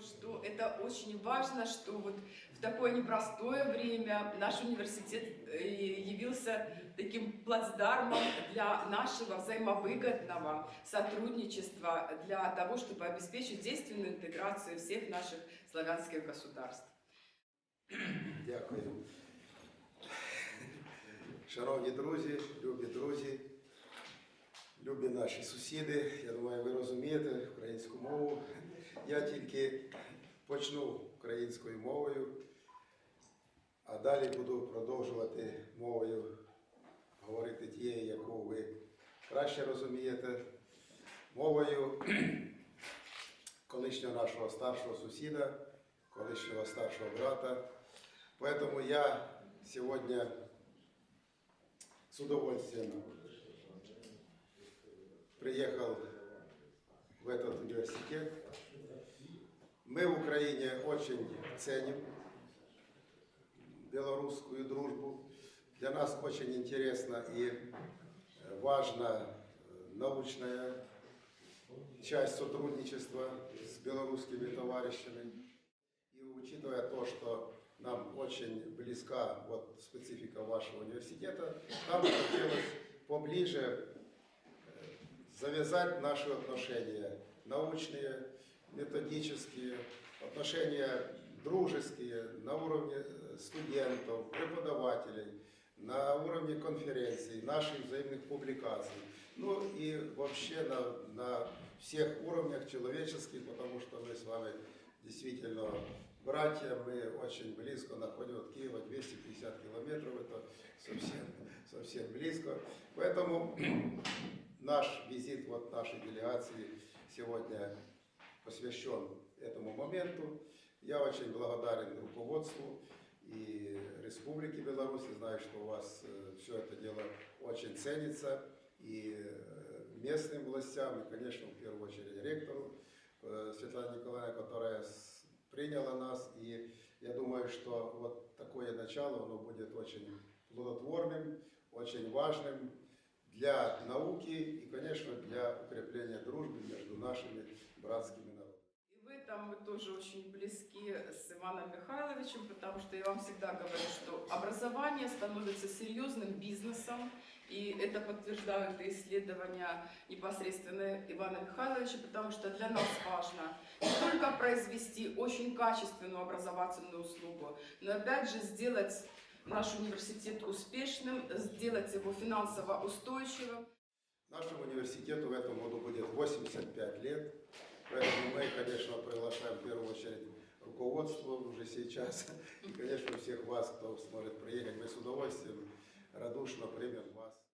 думаю, что это очень важно, что вот в такое непростое время наш университет э, явился таким плацдармом для нашего взаимовыгодного сотрудничества, для того, чтобы обеспечить действенную интеграцию всех наших славянских государств. Дякую. Шановні друзі, любі друзі, любі наші сусіди, я думаю, ви розумієте українську мову. Я тільки почну українською мовою, а далі буду продовжувати мовою говорити тією, яку ви краще розумієте, мовою колишнього нашого старшого сусіда, колишнього старшого брата. Поэтому я сегодня с удовольствием приехал в этот университет. Мы в Украине очень ценим белорусскую дружбу. Для нас очень интересна и важна э, научная часть сотрудничества с белорусскими товарищами. И учитывая то, что нам очень близка вот специфика вашего университета, нам хотелось поближе э, завязать наши отношения научные, методические, отношения дружеские на уровне э, студентов, преподавателей, на уровне конференций, наших взаимных публикаций, ну и вообще на, на всех уровнях человеческих, потому что мы с вами действительно братья, мы очень близко находимся от Киева, 250 километров, это совсем, совсем близко. Поэтому наш визит вот нашей делегации сегодня посвящен этому моменту. Я очень благодарен руководству и Республики Беларусь. Знаю, что у вас все это дело очень ценится и э, местным властям, и, конечно, в первую очередь ректору э, Светлане Николаевне, которая приняла нас. И я думаю, что вот такое начало, оно будет очень плодотворным, очень важным для науки и, конечно, для укрепления дружбы между нашими братскими народами. И в этом мы тоже очень близки с Иваном Михайловичем, потому что я вам всегда говорю, что образование становится серьезным бизнесом, и это подтверждают и исследования непосредственно Ивана Михайловича, потому что для нас важно не только произвести очень качественную образовательную услугу, но опять же сделать наш университет успешным, сделать его финансово устойчивым. Нашему университету в этом году будет 85 лет, поэтому мы, конечно, приглашаем в первую очередь руководство уже сейчас, и, конечно, всех вас, кто сможет приехать, мы с удовольствием радушно примем вас.